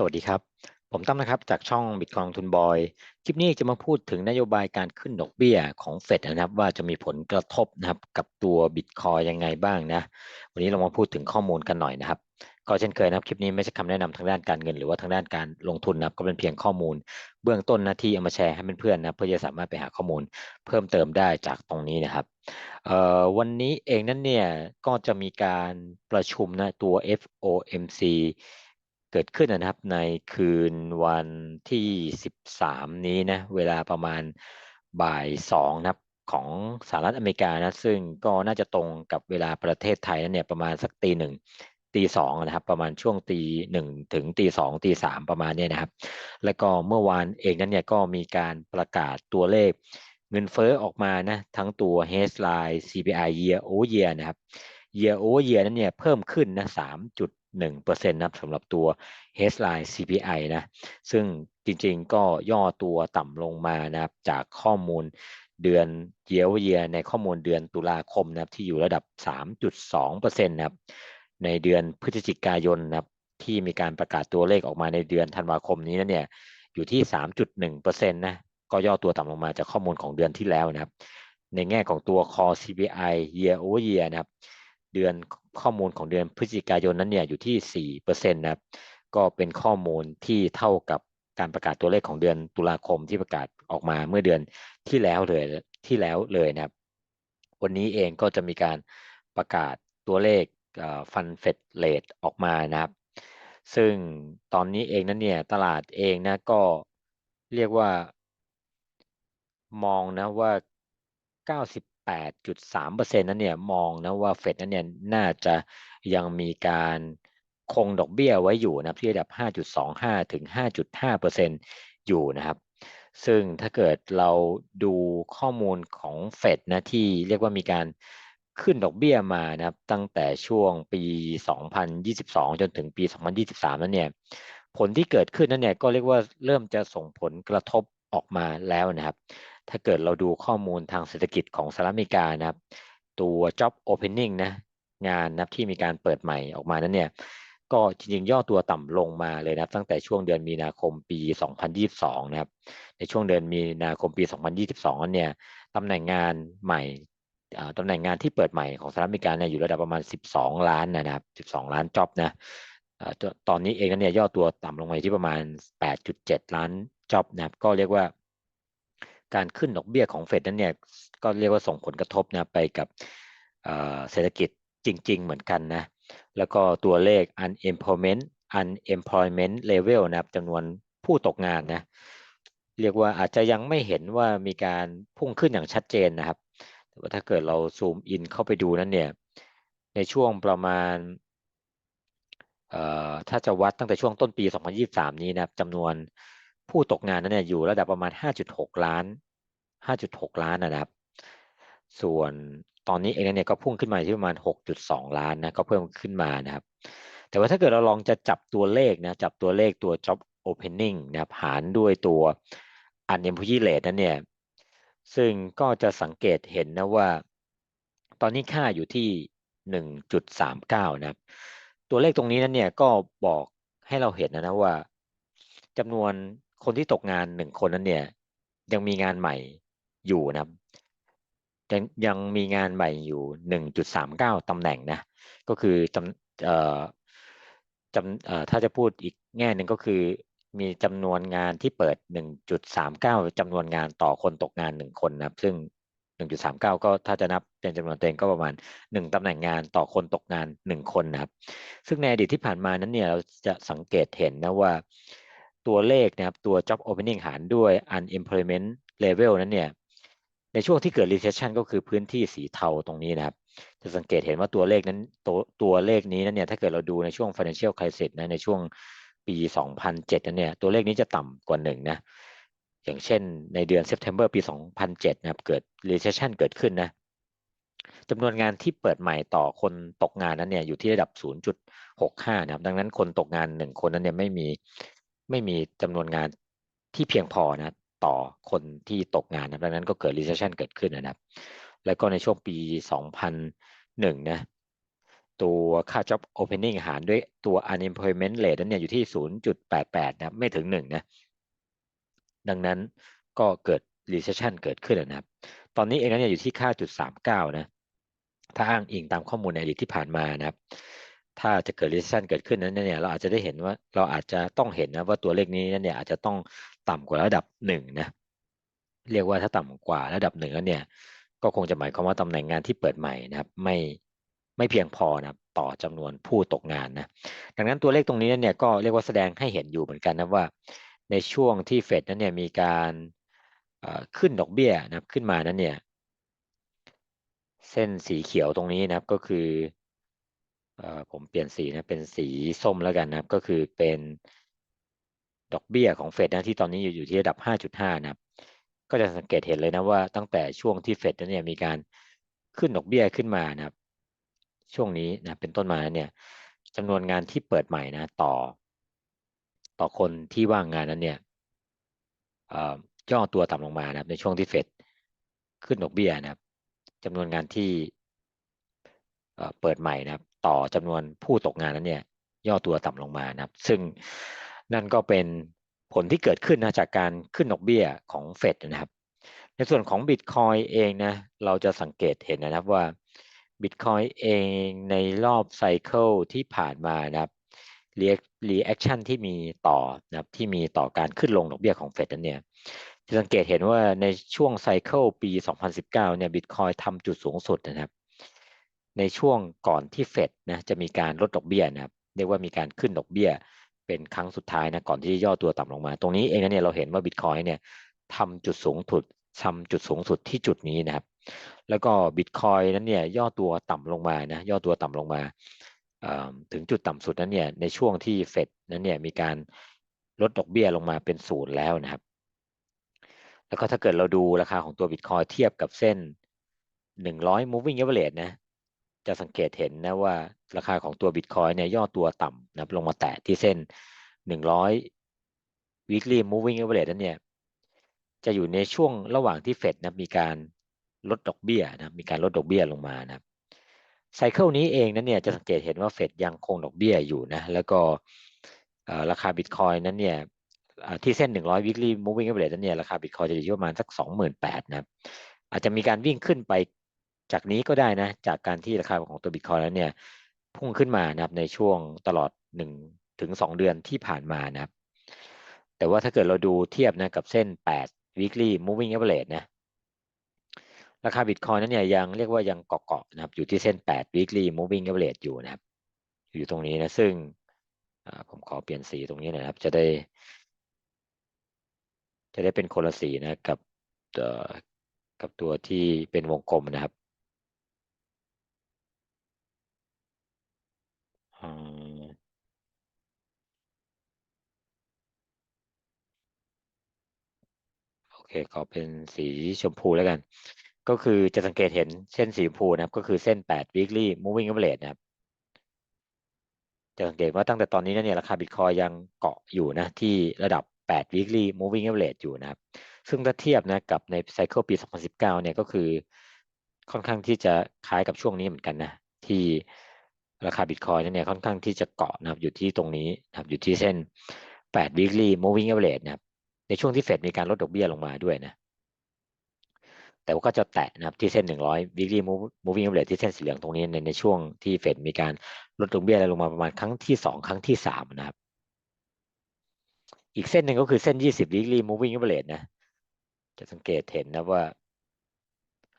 สวัสดีครับ ผมตั้มนะครับ จากช่องบิตคอยลงทุนบอย คลิปนี้จะมาพูดถึงนโยบายการขึ้นดอกเบี้ยของเฟดนะครับ ว่าจะมีผลกระทบนะครับกับตัวบิตคอยยังไงบ้างนะ วันนี้เรามาพูดถึงข้อมูลกันหน่อยนะครับ ก็เช่นเคยนะครับ คลิปนี้ไม่ใช่คำแนะนำทางด้านการเงิน หรือว่าทางด้านการลงทุนนะครับ ก็เป็นเพียงข้อมูล เบื้องต้นนะที่เอามาแชร์ให้เพื่อนๆนะเพื่อจะสามารถไปหาข้อมูลเพิ่มเติมได้จากตรงนี้นะครับวันนี้เองนั้นเนี่ยก็จะมีการประชุมนะตัว FOMC เกิดขึ้นนะครับในคืนวันที่ 13 นี้นะเวลาประมาณบ่ายสองนะครับของสหรัฐอเมริกานะซึ่งก็น่าจะตรงกับเวลาประเทศไทยนั่นเนี่ยประมาณสักตีหนึ่งตีสองนะครับประมาณช่วงตีหนึ่งถึงตีสองตีสามประมาณนี้นะครับ แล้วก็เมื่อวานเองนั้นเนี่ยก็มีการประกาศตัวเลขเงินเฟ้อออกมานะทั้งตัว headline CPI year over year นะครับ year over year นั้นเนี่ยเพิ่มขึ้นนะ 1%นะครับสำหรับตัว headline CPI นะ ซึ่งจริงๆก็ย่อตัวต่ำลงมานะครับจากข้อมูลเดือน year over year ในข้อมูลเดือนตุลาคมนะครับที่อยู่ระดับ 3.2%นะครับในเดือนพฤศจิกายนนะครับที่มีการประกาศตัวเลขออกมาในเดือนธันวาคมนี้นะเนี่ยอยู่ที่ 3.1%นะก็ย่อตัวต่ำลงมาจากข้อมูลของเดือนที่แล้วนะครับ ในแง่ของตัว core CPI year over year นะครับ เดือนข้อมูลของเดือนพฤศจิกายนนั้นเนี่ยอยู่ที่4%นะครับก็เป็นข้อมูลที่เท่ากับการประกาศตัวเลขของเดือนตุลาคมที่ประกาศออกมาเมื่อเดือนที่แล้วเลยที่แล้วเลยนะครับ วันนี้เองก็จะมีการประกาศตัวเลขฟันเฟดเลทออกมานะครับ ซึ่งตอนนี้เองนั้นเนี่ยตลาดเองนะก็เรียกว่ามองนะว่า 8.3%นั้นเนี่ยมองนะว่าเฟดนั้นเนี่ยน่าจะยังมีการคงดอกเบี้ยไว้อยู่นะที่ระดับ 5.25 ถึง 5.5%อยู่นะครับ ซึ่งถ้าเกิดเราดูข้อมูลของเฟดนะที่เรียกว่ามีการขึ้นดอกเบี้ยมานะครับ ตั้งแต่ช่วงปี 2022 จนถึงปี 2023 นั้นเนี่ยผลที่เกิดขึ้นนั้นเนี่ยก็เรียกว่าเริ่มจะส่งผลกระทบออกมาแล้วนะครับ ถ้าเกิดเราดูข้อมูลทางเศรษฐกิจของสหรัฐอเมริกานะครับตัว job opening นะงานนะที่มีการเปิดใหม่ออกมานั้นเนี่ยก็จริงๆย่อตัวต่ำลงมาเลยนะตั้งแต่ช่วงเดือนมีนาคมปี 2022 นะครับ ในช่วงเดือนมีนาคมปี 2022นั้นเนี่ยตำแหน่งงานใหม่ตำแหน่งงานที่เปิดใหม่ของสหรัฐอเมริกาเนี่ยอยู่ระดับประมาณ 12 ล้านนะครับ 12 ล้านจ็อบนะตอนนี้เองนั้นเนี่ยย่อตัวต่ำลงมาที่ประมาณ 8.7 ล้านจ็อบนะครับก็เรียกว่า การขึ้นดอกเบี้ยของเฟดนั้นเนี่ยก็เรียกว่าส่งผลกระทบนะไปกับเศรษฐกิจจริง ๆ เหมือนกันนะแล้วก็ตัวเลข unemployment unemployment level นะครับจำนวนผู้ตกงานนะเรียกว่าอาจจะยังไม่เห็นว่ามีการพุ่งขึ้นอย่างชัดเจนนะครับแต่ว่าถ้าเกิดเราซูมอินเข้าไปดูนั้นเนี่ยในช่วงประมาณถ้าจะวัดตั้งแต่ช่วงต้นปี 2023 นี้นะครับจำนวน ผู้ตกงานนั้นเนี่ยอยู่ระดับประมาณ 5.6 ล้าน 5.6 ล้านนะครับ ส่วนตอนนี้เองเนี่ยก็พุ่งขึ้นมาที่ประมาณ 6.2 ล้านนะก็เพิ่มขึ้นมานะครับ แต่ว่าถ้าเกิดเราลองจะจับตัวเลขนะจับตัวเลขตัว job opening นะครับหารด้วยตัว unemployment rate นั้นเนี่ยซึ่งก็จะสังเกตเห็นนะว่า ตอนนี้ค่าอยู่ที่ 1.39 นะครับ ตัวเลขตรงนี้นั้นเนี่ยก็บอกให้เราเห็นนะนะว่าจำนวน คนที่ตกงานหนึ่งคนนั้นเนี่ย ยังมีงานใหม่อยู่นะครับยังยังมีงานใหม่อยู่1.39ตำแหน่งนะก็คือจำเอ่อจำเอ่อถ้าจะพูดอีกแง่หนึ่งก็คือมีจำนวนงานที่เปิด 1.39จำนวนงานต่อคนตกงาน 1 คนนะครับ ซึ่ง 1.39 ก็ถ้าจะนับเป็นจำนวนเต็มก็ประมาณ 1ตำแหน่งงานต่อคนตกงาน 1 คนนะครับ ซึ่งในอดีตที่ผ่านมานั้นเนี่ยเราจะสังเกตเห็นนะว่า ตัวเลขนะครับตัว job opening หารด้วย unemployment level นั้นเนี่ยในช่วงที่เกิด recession ก็คือพื้นที่สีเทาตรงนี้นะครับ จะสังเกตเห็นว่าตัวเลขนั้นตัวตัวเลขนี้นั้นเนี่ยถ้าเกิดเราดูในช่วง financial crisis นะในช่วงปี 2007นั้นเนี่ยตัวเลขนี้จะต่ำกว่าหนึ่งนะอย่างเช่นในเดือน September ปี 2007นะครับเกิด recession เกิดขึ้นนะจำนวนงานที่เปิดใหม่ต่อคนตกงานนั้นเนี่ยอยู่ที่ระดับ 0.65 นะครับ ดังนั้นคนตกงานหนึ่งคนนั้นเนี่ยไม่มี ไม่มีจำนวนงานที่เพียงพอนะต่อคนที่ตกงานนะดังนั้นก็เกิด recession เกิดขึ้นนะครับ แล้วก็ในช่วงปี 2001 นะตัวค่า job opening หารด้วยตัว unemployment rate นั้นเนี่ยอยู่ที่ 0.88 นะครับไม่ถึง 1 นะ ดังนั้นก็เกิด recession เกิดขึ้นนะครับ ตอนนี้เองนั้นเนี่ยอยู่ที่ค่าจุด39 นะ ถ้าอ้างอิงตามข้อมูลในอดีตที่ผ่านมานะครับ ถ้าจะเกิด recession เกิดขึ้นนั้นเนี่ยเราอาจจะได้เห็นว่าเราอาจจะต้องเห็นนะว่าตัวเลขนี้นั้นเนี่ยอาจจะต้องต่ำกว่าระดับหนึ่งนะเรียกว่าถ้าต่ำกว่าระดับหนึ่งแล้วเนี่ยก็คงจะหมายความว่าตำแหน่งงานที่เปิดใหม่นะครับไม่ไม่เพียงพอนะต่อจำนวนผู้ตกงานนะดังนั้นตัวเลขตรงนี้เนี่ยก็เรียกว่าแสดงให้เห็นอยู่เหมือนกันนะว่า ในช่วงที่เฟดนั้นเนี่ยมีการขึ้นดอกเบี้ยนะครับขึ้นมานั้นเนี่ยเส้นสีเขียวตรงนี้นะครับก็คือ ผมเปลี่ยนสีนะเป็นสีส้มแล้วกันนะครับ ก็คือเป็นดอกเบี้ยของเฟดนะที่ตอนนี้อยู่อยู่ที่ระดับ 5.5 นะครับ ก็จะสังเกตเห็นเลยนะว่าตั้งแต่ช่วงที่เฟดนั้นเนี่ยมีการขึ้นดอกเบี้ยขึ้นมานะครับ ช่วงนี้นะเป็นต้นมาเนี่ยจำนวนงานที่เปิดใหม่นะต่อ ต่อคนที่ว่างงานนั้นเนี่ยย่อตัวต่ำลงมานะครับ ในช่วงที่เฟดขึ้นดอกเบี้ยนะครับจำนวนงานที่เปิดใหม่นะครับ ต่อจำนวนผู้ตกงานนั้นเนี่ยย่อตัวต่ำลงมานะครับ ซึ่งนั่นก็เป็นผลที่เกิดขึ้นนะจากการขึ้นดอกเบี้ยของเฟดนะครับ ในส่วนของบิตคอยเองนะเราจะสังเกตเห็นนะครับว่าบิตคอยเองในรอบไซเคิลที่ผ่านมานะครับรีแอคชั่นที่มีต่อนะครับที่มีต่อการขึ้นลงดอกเบี้ยของเฟดนั้นเนี่ยจะสังเกตเห็นว่าในช่วงไซเคิลปี 2019 เนี่ยบิตคอยทำจุดสูงสุดนะครับ ในช่วงก่อนที่เฟดนะจะมีการลดดอกเบี้ยนะครับเรียกว่ามีการขึ้นดอกเบี้ย เป็นครั้งสุดท้ายนะก่อนที่จะย่อตัวต่ำลงมา ตรงนี้เองเนี่ยเราเห็นว่าบิตคอยเนี่ยทำจุดสูงสุดทำจุดสูงสุดที่จุดนี้นะครับ แล้วก็บิตคอยนั้นเนี่ยย่อตัวต่ำลงมานะย่อตัวต่ำลงมาถึงจุดต่ำสุดนั้นเนี่ยในช่วงที่เฟดนั้นเนี่ยมีการลดดอกเบี้ยลงมาเป็นศูนย์แล้วนะครับ แล้วก็ถ้าเกิดเราดูราคาของตัวบิตคอยเทียบกับเส้น 100 moving average นะ จะสังเกตเห็นนะว่าราคาของตัวบิตคอยเนี่ยย่อตัวต่ำนะลงมาแตะที่เส้น 100 weekly moving average นั้นเนี่ยจะอยู่ในช่วงระหว่างที่เฟดนะมีการลดดอกเบี้ยนะมีการลดดอกเบี้ยลงมานะไซเคิลนี้เองนั้นเนี่ยจะสังเกตเห็นว่าเฟดยังคงดอกเบี้ยอยู่นะแล้วก็ราคาบิตคอยนั้นเนี่ยที่เส้น 100 weekly moving average นั้นเนี่ยราคาบิตคอยจะอยู่ที่ประมาณสัก 28,000นะอาจจะมีการวิ่งขึ้นไป จากนี้ก็ได้นะจากการที่ราคาของตัวบิตคอยนั้นเนี่ยพุ่งขึ้นมานะครับในช่วงตลอด1ถึง2เดือนที่ผ่านมานะครับ แต่ว่าถ้าเกิดเราดูเทียบนะกับเส้น 8 weekly moving average นะราคาบิตคอยนั้นเนี่ยยังเรียกว่ายังเกาะๆนะครับอยู่ที่เส้น 8 weekly moving average อยู่นะครับ อยู่ตรงนี้นะซึ่งผมขอเปลี่ยนสีตรงนี้นะครับ จะได้ จะได้เป็นคนละสีนะกับกับตัวที่เป็นวงกลมนะครับ เคขอเป็นสีชมพูแล้วกัน ก็คือจะสังเกตเห็นเส้นสีชมพูนะครับ ก็คือเส้น 8 weekly moving average นะครับ จะสังเกตว่าตั้งแต่ตอนนี้เนี่ยราคาบิตคอยยังเกาะอยู่นะที่ระดับ 8 weekly moving average อยู่นะครับ ซึ่งถ้าเทียบนะกับในไซเคิลปี 2019 เนี่ยก็คือค่อนข้างที่จะคล้ายกับช่วงนี้เหมือนกันนะที่ราคาบิตคอยเนี่ยค่อนข้างที่จะเกาะนะครับอยู่ที่ตรงนี้นะครับอยู่ที่เส้น8 weekly moving average นะครับ ในช่วงที่เฟดมีการลดดอกเบี้ยลงมาด้วยนะ แต่ว่าก็จะแตะนะครับที่เส้น 100 weekly moving average ที่เส้นสีเหลืองตรงนี้ในในช่วงที่เฟดมีการลดดอกเบี้ยลงมาประมาณครั้งที่ 2 ครั้งที่ 3 นะครับ อีกเส้นหนึ่งก็คือเส้น 20 weekly moving average นะ จะสังเกตเห็นนะว่า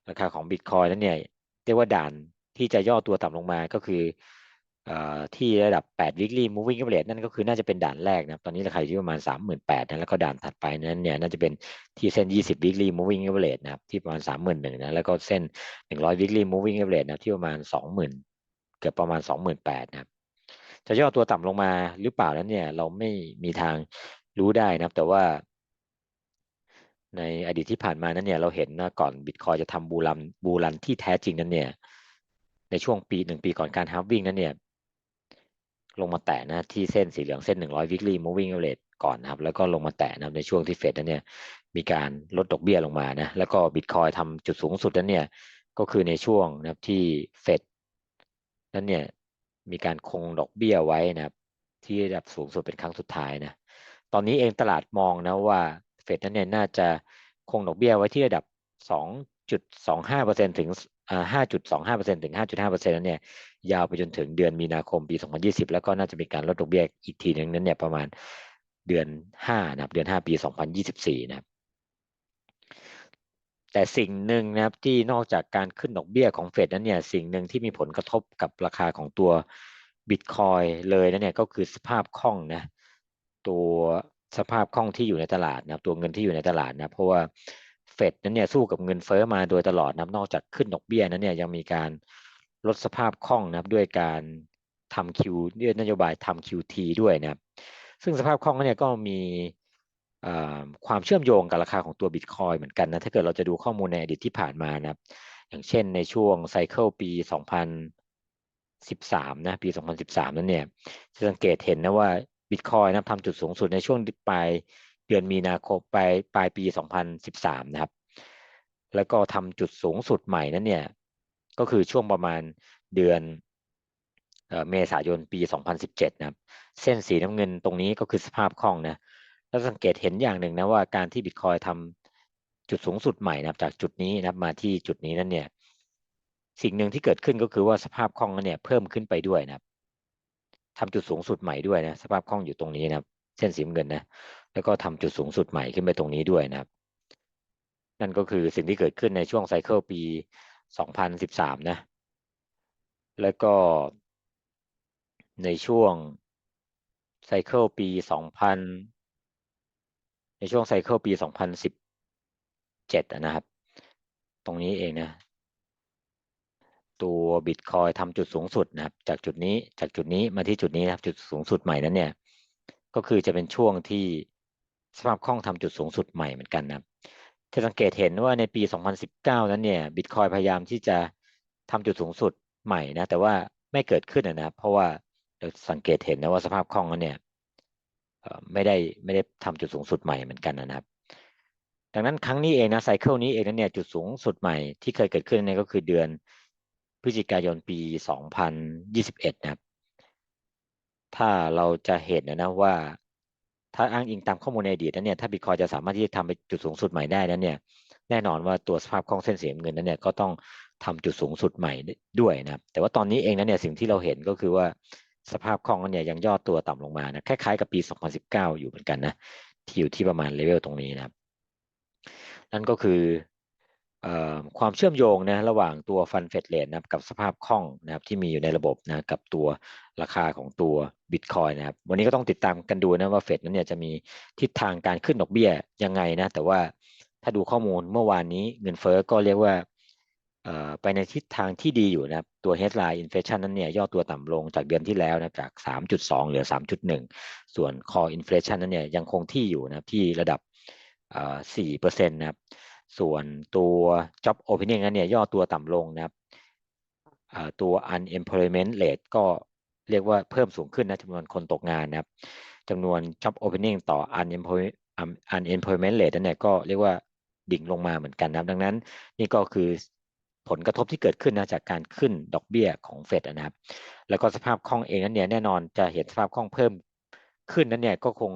ราคาของบิตคอยนั้นเนี่ยเรียกว่าด่านที่จะย่อตัวต่ำลงมาก็คือ ที่ระดับ 8 weekly moving average นั่นก็คือน่าจะเป็นด่านแรกนะตอนนี้ราคาอยู่ที่ประมาณ 38,000นะแล้วก็ด่านถัดไปนั้นเนี่ยน่าจะเป็นที่เส้น 20 weekly moving average นะครับที่ประมาณ 31,000นะแล้วก็เส้น 100 weekly moving average นะที่ประมาณ 20,000 เกือบประมาณ 28,000นะครับจะย่อตัวต่ำลงมาหรือเปล่านั้นเนี่ยเราไม่มีทางรู้ได้นะครับ แต่ว่า ในอดีตที่ผ่านมานั้นเนี่ยเราเห็นนะก่อนบิตคอยจะทำบูรันบูรันที่แท้จริงนั้นเนี่ยในช่วงปีหนึ่งปีก่อนการฮาร์วิ่งนั้นเนี่ย ลงมาแตะนะที่เส้นสีเหลืองเส้น 100 weekly moving average ก่อนนะครับ แล้วก็ลงมาแตะนะในช่วงที่เฟดนั้นเนี่ยมีการลดดอกเบี้ยลงมานะแล้วก็บิตคอยทำจุดสูงสุดนั้นเนี่ยก็คือในช่วงนะครับที่เฟดนั้นเนี่ยมีการคงดอกเบี้ยไว้นะครับ ที่ระดับสูงสุดเป็นครั้งสุดท้ายนะตอนนี้เองตลาดมองนะว่าเฟดนั้นเนี่ยน่าจะคงดอกเบี้ยไว้ที่ระดับ 2.25%ถึง5.25%ถึง 5.5%นั้นเนี่ย ยาวไปจนถึงเดือนมีนาคมปี 2020 แล้วก็น่าจะมีการลดดอกเบี้ยอีกทีนึงนั้นเนี่ยประมาณเดือน5นะครับเดือน 5 ปี 2024 นะครับแต่สิ่งหนึ่งนะครับที่นอกจากการขึ้นดอกเบี้ยของเฟดนั้นเนี่ยสิ่งหนึ่งที่มีผลกระทบกับราคาของตัวบิตคอยเลยนะเนี่ยก็คือสภาพคล่องนะตัวสภาพคล่องที่อยู่ในตลาดนะตัวเงินที่อยู่ในตลาดนะเพราะว่าเฟดนั้นเนี่ยสู้กับเงินเฟอ้อมาโดยตลอดนะนอกจากขึ้นดอกเบี้ยนั้นเนี่ยยังมีการ ลดสภาพคล่องนะครับด้วยการทำคิวด้วยนโยบายทำ QT ด้วยนะครับซึ่งสภาพคล่องเนี่ยก็มีความเชื่อมโยงกับราคาของตัวบิตคอยเหมือนกันนะถ้าเกิดเราจะดูข้อมูลในอดีตที่ผ่านมานะครับ อย่างเช่นในช่วงไซเคิลปี 2013 นะปี 2013 นั้นเนี่ยจะสังเกตเห็นนะว่าบิตคอยนะทำจุดสูงสุดในช่วงปลายเดือนมีนาคมปลายปลายปี 2013 นะครับ แล้วก็ทำจุดสูงสุดใหม่นั้นเนี่ย ก็คือช่วงประมาณเดือนเมษายนปี 2017 นะครับ เส้นสีน้ำเงินตรงนี้ก็คือสภาพคล่องนะ แล้วสังเกตเห็นอย่างหนึ่งนะว่าการที่บิตคอยทำจุดสูงสุดใหม่นะครับจากจุดนี้นะครับมาที่จุดนี้นั้นเนี่ย สิ่งหนึ่งที่เกิดขึ้นก็คือว่าสภาพคล่องนั้นเนี่ยเพิ่มขึ้นไปด้วยนะครับทำจุดสูงสุดใหม่ด้วยนะ สภาพคล่องอยู่ตรงนี้นะครับ เส้นสีน้ำเงินนะ แล้วก็ทำจุดสูงสุดใหม่ขึ้นไปตรงนี้ด้วยนะครับ นั่นก็คือสิ่งที่เกิดขึ้นในช่วงไซเคิลปี 2013 นะ แล้วก็ในช่วงไซเคิลปี 2000 ในช่วงไซเคิลปี 2017 นะครับ ตรงนี้เองนะ ตัวบิตคอยทำจุดสูงสุดนะครับ จากจุดนี้ จากจุดนี้มาที่จุดนี้นะครับ จุดสูงสุดใหม่นั้นเนี่ย ก็คือจะเป็นช่วงที่สภาพคล่องทำจุดสูงสุดใหม่เหมือนกันนะครับ จะสังเกตเห็นว่าในปี 2019 นั้นเนี่ยบิตคอยพยายามที่จะทำจุดสูงสุดใหม่นะแต่ว่าไม่เกิดขึ้นนะครับเพราะว่าเราสังเกตเห็นนะว่าสภาพคล่องนั้นเนี่ยไม่ได้ไม่ได้ทำจุดสูงสุดใหม่เหมือนกันนะครับ ดังนั้นครั้งนี้เองนะไซเคิลนี้เองนั้นเนี่ยจุดสูงสุดใหม่ที่เคยเกิดขึ้นเนี่ยก็คือเดือนพฤศจิกายนปี 2021 นะครับ ถ้าเราจะเห็นนะว่า ถ้าอ้างอิงตามข้อมูลในอดีตนั้นเนี่ยถ้าบิตคอยจะสามารถที่จะทำไปจุดสูงสุดใหม่ได้นั้นเนี่ยแน่นอนว่าตัวสภาพคล่องเส้นเสียเงินนั้นเนี่ยก็ต้องทำจุดสูงสุดใหม่ด้วยนะแต่ว่าตอนนี้เองนั้นเนี่ยสิ่งที่เราเห็นก็คือว่าสภาพคล่องนั้นเนี่ยยังย่อตัวต่ำลงมานะคล้ายๆกับปี 2019 อยู่เหมือนกันนะที่อยู่ที่ประมาณเลเวลตรงนี้นะครับนั่นก็คือ ความเชื่อมโยงนะระหว่างตัวฟันเฟดเลนนะครับกับสภาพคล่องนะครับที่มีอยู่ในระบบนะกับตัวราคาของตัวบิตคอยนะครับวันนี้ก็ต้องติดตามกันดูนะว่าเฟดนั้นเนี่ยจะมีทิศทางการขึ้นดอกเบี้ยยังไงนะแต่ว่าถ้าดูข้อมูลเมื่อวานนี้เงินเฟ้อก็เรียกว่าไปในทิศทางที่ดีอยู่นะครับตัว headline inflation นั้นเนี่ยย่อตัวต่ำลงจากเดือนที่แล้วนะจาก 3.2 เหลือ 3.1 ส่วน core inflation นั้นเนี่ยยังคงที่อยู่นะที่ระดับ4%นะครับ ส่วนตัว job opening นั้นเนี่ยย่อตัวต่ำลงนะครับตัว unemployment rate ก็เรียกว่าเพิ่มสูงขึ้นนะจำนวนคนตกงานนะครับจำนวน job opening ต่อ unemployment rate นั้นเนี่ยก็เรียกว่าดิ่งลงมาเหมือนกันนะครับ ดังนั้นนี่ก็คือผลกระทบที่เกิดขึ้นนะจากการขึ้นดอกเบี้ยของเฟดนะครับ แล้วก็สภาพคล่องเองนั้นเนี่ยแน่นอนจะเห็นสภาพคล่องเพิ่มขึ้นนั้นเนี่ยก็คง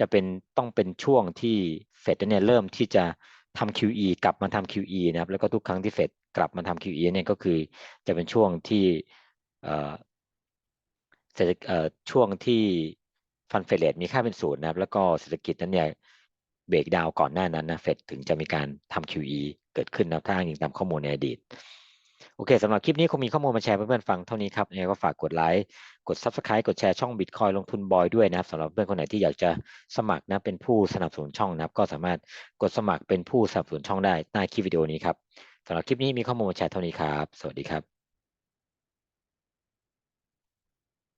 จะเป็นต้องเป็นช่วงที่เฟดเนี่ยเริ่มที่จะ ทำ QE กลับมาทำ QE นะครับแล้วก็ทุกครั้งที่เฟดกลับมาทำ QE เนี่ยก็คือจะเป็นช่วงที่เอ่อเศรษฐเอ่อช่วงที่ฟันเฟดเลทมีค่าเป็นศูนย์นะครับ แล้วก็เศรษฐกิจนั้นเนี่ยเบรกดาวก่อนหน้านั้นนะเฟดถึงจะมีการทำ QE เกิดขึ้นนะถ้าอ้างอิงตามข้อมูลในอดีต โอเคสำหรับคลิปนี้คงมีข้อมูลมาแชร์เพื่อนๆฟังเท่านี้ครับยังไงก็ฝากกดไลค์กด Subscribe กดแชร์ช่อง Bitcoin ลงทุนบอยด้วยนะครับสำหรับเพื่อนคนไหนที่อยากจะสมัครนะเป็นผู้สนับสนุนช่องนะครับ ก็สามารถกดสมัครเป็นผู้สนับสนุนช่องได้ใต้คลิปวิดีโอนี้ครับสำหรับคลิปนี้มีข้อมูลมาแชร์เท่านี้ครับ สวัสดีครับ